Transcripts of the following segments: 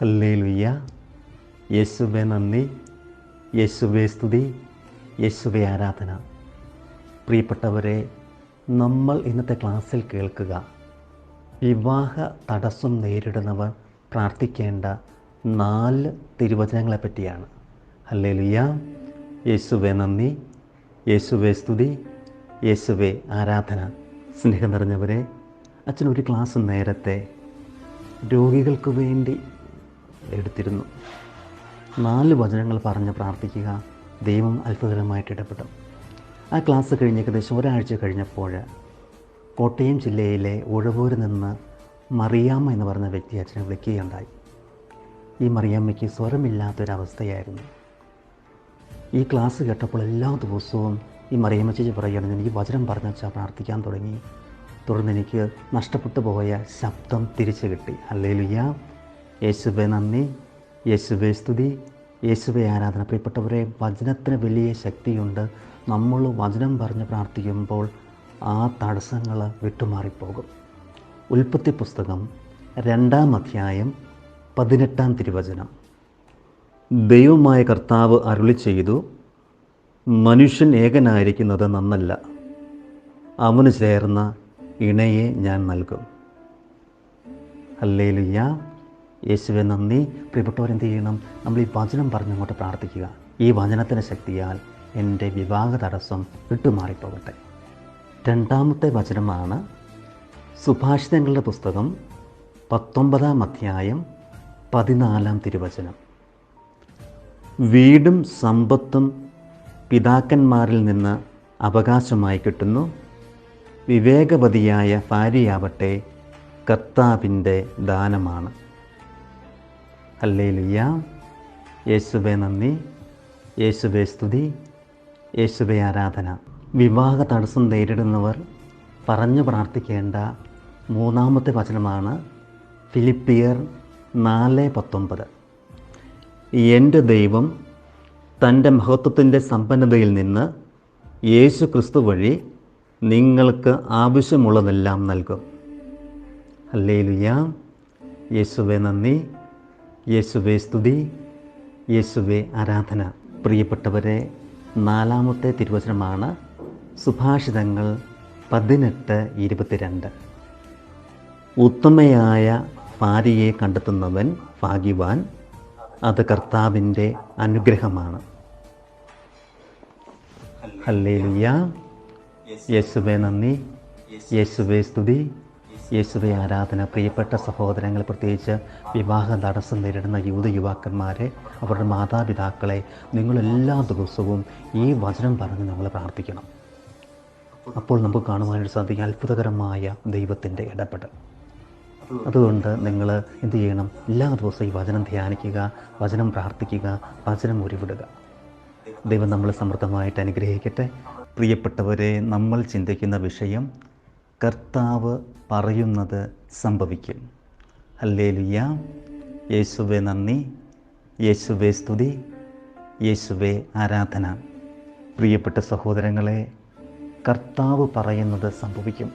Hallelujah യേശുബെ നന്ദി. യേശുബെ സ്തുതി. യേശുബെ ആരാധന. പ്രിയപ്പെട്ടവരെ നമ്മൾ ഇന്നത്തെ ക്ലാസ്സിൽ കേൾക്കുക വിവാഹ തടസ്സം നേരിടുന്നവർ പ്രാർത്ഥിക്കേണ്ട നാല് തിരുവചനങ്ങളെ പറ്റിയാണ്. ഹല്ലേലുയ്യ യേശുബെ നന്ദി. യേശുബെ സ്തുതി. യേശുബെ ആരാധന. സ്നേഹം നിറഞ്ഞവരെ അച്ഛൻ ഒരു ക്ലാസ് നേരത്തെ രോഗികൾക്ക് വേണ്ടി എടുത്തിരുന്നു. നാല് വചനങ്ങൾ പറഞ്ഞ് പ്രാർത്ഥിക്കുക ദൈവം അത്ഭുതകരമായിട്ട് ഇടപെട്ടു. ആ ക്ലാസ് കഴിഞ്ഞ് ഏകദേശം ഒരാഴ്ച കഴിഞ്ഞപ്പോൾ കോട്ടയം ജില്ലയിലെ ഉഴവൂരിൽ നിന്ന് മറിയാമ്മ എന്ന് പറഞ്ഞ വ്യക്തി അച്ഛനെ വിളിക്കുകയുണ്ടായി. ഈ മറിയാമ്മയ്ക്ക് സ്വരമില്ലാത്തൊരവസ്ഥയായിരുന്നു. ഈ ക്ലാസ് കേട്ടപ്പോൾ എല്ലാ ദിവസവും ഈ മറിയമ്മ ചേച്ചി പറയുകയാണെങ്കിൽ എനിക്ക് വചനം പറഞ്ഞു വെച്ചാൽ പ്രാർത്ഥിക്കാൻ തുടങ്ങി. തുടർന്ന് എനിക്ക് നഷ്ടപ്പെട്ടു പോയ ശബ്ദം തിരിച്ചു കിട്ടി. അല്ലേലുയ്യ യേശുവെ നന്ദി. യേശുവെ സ്തുതി. യേശുവെ ആരാധന പ്രിയപ്പെട്ടവരെ വചനത്തിന് വലിയ ശക്തിയുണ്ട്. നമ്മൾ വചനം പറഞ്ഞ് പ്രാർത്ഥിക്കുമ്പോൾ ആ തടസ്സങ്ങൾ വിട്ടുമാറിപ്പോകും. ഉൽപ്പത്തി പുസ്തകം രണ്ടാം അധ്യായം പതിനെട്ടാം തിരുവചനം. ദൈവമായ കർത്താവ് അരുളി ചെയ്തു മനുഷ്യൻ ഏകനായിരിക്കുന്നത് നന്നല്ല. അവന് ചേർന്ന ഇണയെ ഞാൻ നൽകും. അല്ലേലുയ്യ യേശുവെ നന്ദി. പ്രിയപ്പെട്ടവരെന്ത് ചെയ്യണം? നമ്മൾ ഈ വചനം പറഞ്ഞങ്ങോട്ട് പ്രാർത്ഥിക്കുക. ഈ വചനത്തിന് ശക്തിയാൽ എന്റെ വിവാഹ തടസ്സം വിട്ടുമാറിപ്പോകട്ടെ. രണ്ടാമത്തെ വചനമാണ് സുഭാഷിതങ്ങളുടെ പുസ്തകം പത്തൊമ്പതാം അധ്യായം പതിനാലാം തിരുവചനം. വീടും സമ്പത്തും പിതാക്കന്മാരിൽ നിന്ന് അവകാശമായി കിട്ടുന്നു. വിവേകവതിയായ ഭാര്യയാവട്ടെ കർത്താവിന്റെ ദാനമാണ്. ഹല്ലേലുയ്യ യേശുബെ നന്ദി. യേശുബെ സ്തുതി. യേശുബെ ആരാധന. വിവാഹ തടസ്സം നേരിടുന്നവർ പറഞ്ഞു പ്രാർത്ഥിക്കേണ്ട മൂന്നാമത്തെ വചനമാണ് ഫിലിപ്പിയർ നാല് പത്തൊമ്പത്. എന്റെ ദൈവം തന്റെ മഹത്വത്തിന്റെ സമ്പന്നതയിൽ നിന്ന് യേശു ക്രിസ്തു വഴി നിങ്ങൾക്ക് ആവശ്യമുള്ളതെല്ലാം നൽകും. അല്ലേലുയ്യ യേശുവെ നന്ദി. യേശുവെ സ്തുതി. യേശുവെ ആരാധന. പ്രിയപ്പെട്ടവരെ നാലാമത്തെ തിരുവചനമാണ് സുഭാഷിതങ്ങൾ പതിനെട്ട് ഇരുപത്തിരണ്ട്. ഉത്തമയായ ഭാര്യയെ കണ്ടെത്തുന്നവൻ ഭാഗ്യവാൻ അത് കർത്താവിന്റെ അനുഗ്രഹമാണ്. ഹല്ലേലുയ്യ യേശുവെ നന്ദി. യേശുവെ സ്തുതി. യേശുവെ ആരാധന പ്രിയപ്പെട്ട സഹോദരങ്ങൾ പ്രത്യേകിച്ച് വിവാഹ തടസ്സം നേരിടുന്ന യുവത യുവാക്കന്മാരെ അവരുടെ മാതാപിതാക്കളെ നിങ്ങളെല്ലാ ദിവസവും ഈ വചനം പറഞ്ഞ് നമ്മൾ പ്രാർത്ഥിക്കണം. അപ്പോൾ നമുക്ക് കാണുവാനായിട്ട് സാധിക്കും അത്ഭുതകരമായ ദൈവത്തിന്റെ ഇടപെടൽ. അതുകൊണ്ട് നിങ്ങൾ എന്ത് ചെയ്യണം? എല്ലാ ദിവസവും ഈ വചനം ധ്യാനിക്കുക വചനം പ്രാർത്ഥിക്കുക വചനം ഉരുവിടുക. ദൈവം നമ്മളെ സമൃദ്ധമായിട്ട് അനുഗ്രഹിക്കട്ടെ. പ്രിയപ്പെട്ടവരെ നമ്മൾ ചിന്തിക്കുന്ന വിഷയം കർത്താവ് പറയുന്നത് സംഭവിക്കും. ഹല്ലേലുയ്യ യേശുവെ നന്ദി. യേശുവെ സ്തുതി. യേശുവെ ആരാധന. പ്രിയപ്പെട്ട സഹോദരങ്ങളെ കർത്താവ് പറയുന്നത് സംഭവിക്കും.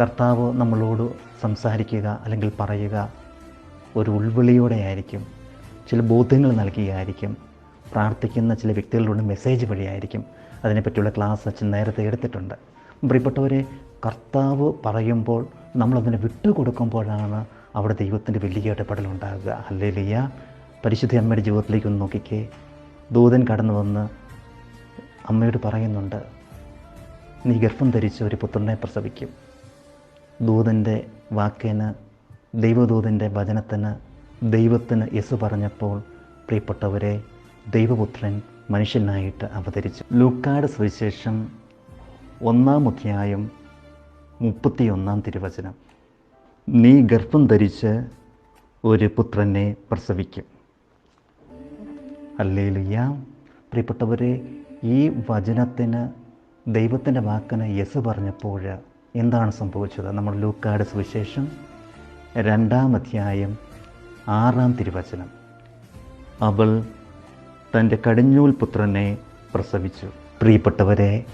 കർത്താവ് നമ്മളോട് സംസാരിക്കുക അല്ലെങ്കിൽ പറയുക ഒരു ഉൾവിളിയോടെ ആയിരിക്കും ചില ബോധ്യങ്ങൾ നൽകിയായിരിക്കും. പ്രാർത്ഥിക്കുന്ന ചില വ്യക്തികളുടെ മെസ്സേജ് വഴിയായിരിക്കും. അതിനെപ്പറ്റിയുള്ള ക്ലാസ് അച്ഛൻ നേരത്തെ എടുത്തിട്ടുണ്ട്. പ്രിയപ്പെട്ടവരെ കർത്താവ് പറയുമ്പോൾ നമ്മളതിനെ വിട്ടുകൊടുക്കുമ്പോഴാണ് അവിടെ ദൈവത്തിന്റെ വലിയ ഇടപെടലുണ്ടാകുക. അല്ലേലിയ പരിശുദ്ധ അമ്മയുടെ ജീവിതത്തിലേക്ക് ഒന്ന് നോക്കിക്കേ. ദൂതൻ കടന്നു വന്ന് അമ്മയോട് പറയുന്നുണ്ട് നീ ഗർഭം ധരിച്ച് ഒരു പുത്രനെ പ്രസവിക്കും. ദൂതന്റെ വാക്കിന് ദൈവദൂതന്റെ വചനത്തിന് ദൈവത്തിന് യെസ് പറഞ്ഞപ്പോൾ പ്രിയപ്പെട്ടവരെ ദൈവപുത്രൻ മനുഷ്യനായിട്ട് അവതരിച്ചു. ലൂക്കാട് സുവിശേഷം ഒന്നാം അധ്യായം മുപ്പത്തിയൊന്നാം തിരുവചനം. നീ ഗർഭം ധരിച്ച് ഒരു പുത്രനെ പ്രസവിക്കും. അല്ലേലുയ്യ. പ്രിയപ്പെട്ടവരെ ഈ വചനത്തിന് ദൈവത്തിന്റെ വാക്കിന് യെസ് പറഞ്ഞപ്പോൾ എന്താണ് സംഭവിച്ചത്? നമ്മൾ ലൂക്കാട് സുവിശേഷം രണ്ടാം അധ്യായം ആറാം തിരുവചനം. അവൾ തന്റെ കടിഞ്ഞൂൽ പുത്രനെ പ്രസവിച്ചു. പ്രിയപ്പെട്ടവരെ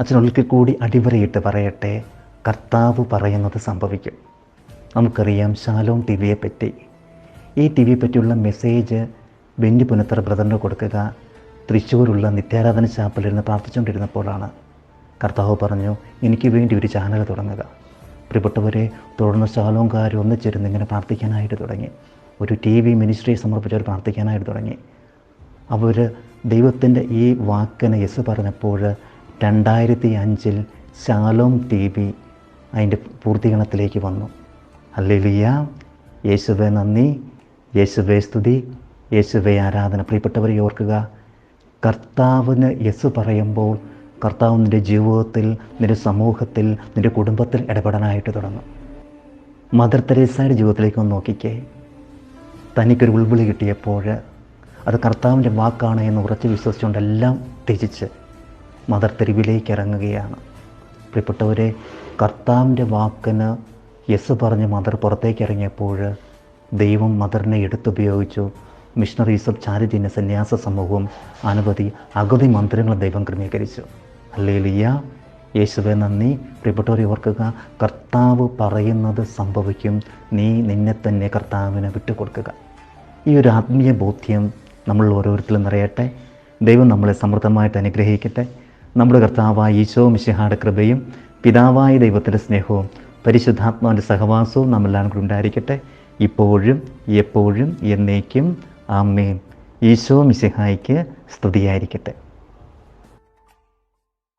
അച്ഛനൊരിക്കൽ കൂടി അടിവരയിട്ട് പറയട്ടെ. കർത്താവ് പറയുന്നത് സംഭവിക്കും. നമുക്കറിയാം ശാലോം ടി വിയെ പറ്റി. ഈ ടി വിയെ പറ്റിയുള്ള മെസ്സേജ് ബെന്നി പുനത്തറ ബ്രദറിന് കൊടുക്കുക. തൃശ്ശൂരുള്ള നിത്യാരാധന ചാപ്പലിരുന്ന് പ്രാർത്ഥിച്ചുകൊണ്ടിരുന്നപ്പോഴാണ് കർത്താവ് പറഞ്ഞു എനിക്ക് വേണ്ടി ഒരു ചാനൽ തുടങ്ങുക. പ്രിയപ്പെട്ടവരെ തുടർന്ന് ശാലോങ്കാർ ഒന്നിച്ചിരുന്ന് ഇങ്ങനെ പ്രാർത്ഥിക്കാനായിട്ട് തുടങ്ങി. ഒരു ടി വി മിനിസ്ട്രിയെ സമർപ്പിച്ചവർ പ്രാർത്ഥിക്കാനായിട്ട് തുടങ്ങി. അവർ ദൈവത്തിന്റെ ഈ വാക്കിന് യെസ് പറഞ്ഞപ്പോൾ രണ്ടായിരത്തി അഞ്ചിൽ ശാലോം ടി വി അതിന്റെ പൂർത്തീകരണത്തിലേക്ക് വന്നു. അല്ലെലിയ യേശുവെ നന്ദി. യേശുവെ സ്തുതി. യേശുവെ ആരാധന. പ്രിയപ്പെട്ടവരെ ഓർക്കുക കർത്താവിന് യെസ് പറയുമ്പോൾ കർത്താവ് നിന്റെ ജീവിതത്തിൽ നിന്റെ സമൂഹത്തിൽ നിന്റെ കുടുംബത്തിൽ ഇടപെടാനായിട്ട് തുടങ്ങും. മദർ തെരേസയുടെ ജീവിതത്തിലേക്ക് ഒന്ന് നോക്കിക്കേ. തനിക്കൊരു ഉൾവിളി കിട്ടിയപ്പോൾ അത് കർത്താവിന്റെ വാക്കാണ് എന്ന് ഉറച്ച് വിശ്വസിച്ചുകൊണ്ടെല്ലാം ത്യജിച്ച് മദർ തെരുവിലേക്ക് ഇറങ്ങുകയാണ് പ്രിയപ്പെട്ടവരെ കർത്താവിന്റെ വാക്കിന് യെസ് പറഞ്ഞ് മദർ പുറത്തേക്ക് ഇറങ്ങിയപ്പോൾ ദൈവം മദറിനെ എടുത്തുപയോഗിച്ചു. മിഷണറീസ് ഓഫ് ചാരിറ്റീന്റെ സന്യാസ സമൂഹവും അനവധി അഗതി മന്ദിരങ്ങളും ദൈവം ക്രമീകരിച്ചു. അല്ലേ ലിയ യേശുവെ നന്ദി. പ്രിയപ്പെട്ടവരെ ഓർക്കുക കർത്താവ് പറയുന്നത് സംഭവിക്കും. നീ നിന്നെ തന്നെ കർത്താവിന് വിട്ടുകൊടുക്കുക. ഈ ഒരു ആത്മീയ ബോധ്യം നമ്മൾ ഓരോരുത്തരും നിറയട്ടെ. ദൈവം നമ്മളെ സമൃദ്ധമായിട്ട് അനുഗ്രഹിക്കട്ടെ. നമ്മുടെ കർത്താവായ ഈശോ മിശിഹായുടെ കൃപയും പിതാവായ ദൈവത്തിന്റെ സ്നേഹവും പരിശുദ്ധാത്മാവിന്റെ സഹവാസവും നമ്മളെല്ലാം കൂടി ഉണ്ടായിരിക്കട്ടെ. ഇപ്പോഴും എപ്പോഴും എന്നേക്കും. ആമേൻ. ഈശോ മിശിഹായ്ക്ക് സ്തുതിയായിരിക്കട്ടെ.